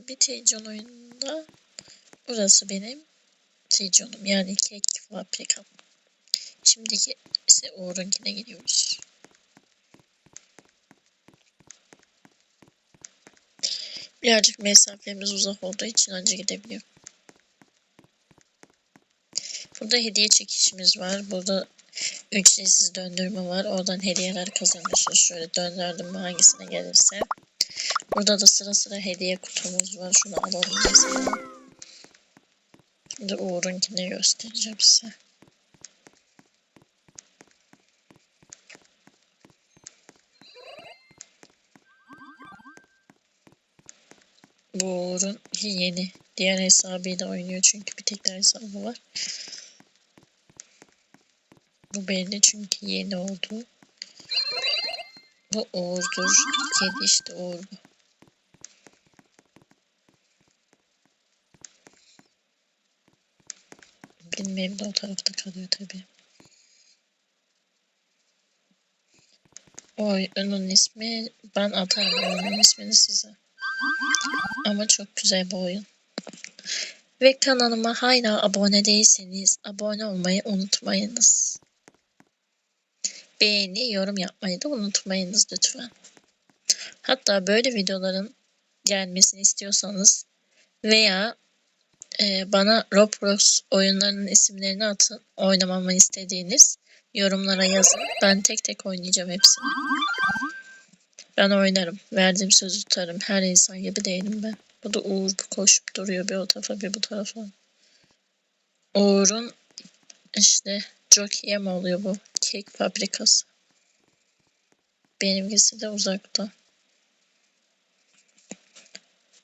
arkadaşlar bir Tecon oyununda burası benim Tecon'um yani kek fabrikam. Şimdiki ise Uğur'unkine gidiyoruz. Birazcık mesafemiz uzak olduğu için anca gidebiliyorum. Burada hediye çekişimiz var. Burada ücretsiz döndürme var. Oradan hediyeler kazanıyorsunuz. Şöyle döndürdüm hangisine gelirse. Burada da sıra sıra hediye kutumuz var. Şunu alalım mesela. Şimdi Uğur'unkini göstereceğim size. Bu Uğur'un yeni. Diğer hesabıyla oynuyor çünkü bir tek hesabı var. Bu belli çünkü yeni oldu. Bu Uğur'dur. Kedi işte Uğur bu. Benim de o tarafta kalıyor tabii. Oyunun ismi ben atarım oyunun ismini size. Ama çok güzel bir oyun. Ve kanalıma hala abone değilseniz abone olmayı unutmayınız. Beğeni, yorum yapmayı da unutmayınız lütfen. Hatta böyle videoların gelmesini istiyorsanız veya e, bana Roblox oyunlarının isimlerini atın. Oynamamı istediğiniz yorumlara yazın. Ben tek tek oynayacağım hepsini. Ben oynarım. Verdiğim sözü tutarım. Her insan gibi değilim ben. Bu da Uğur koşup duruyor bir o tarafa bir bu tarafa. Uğur'un işte Jockey'e mi oluyor bu? Kek fabrikası. Benimkisi de uzakta.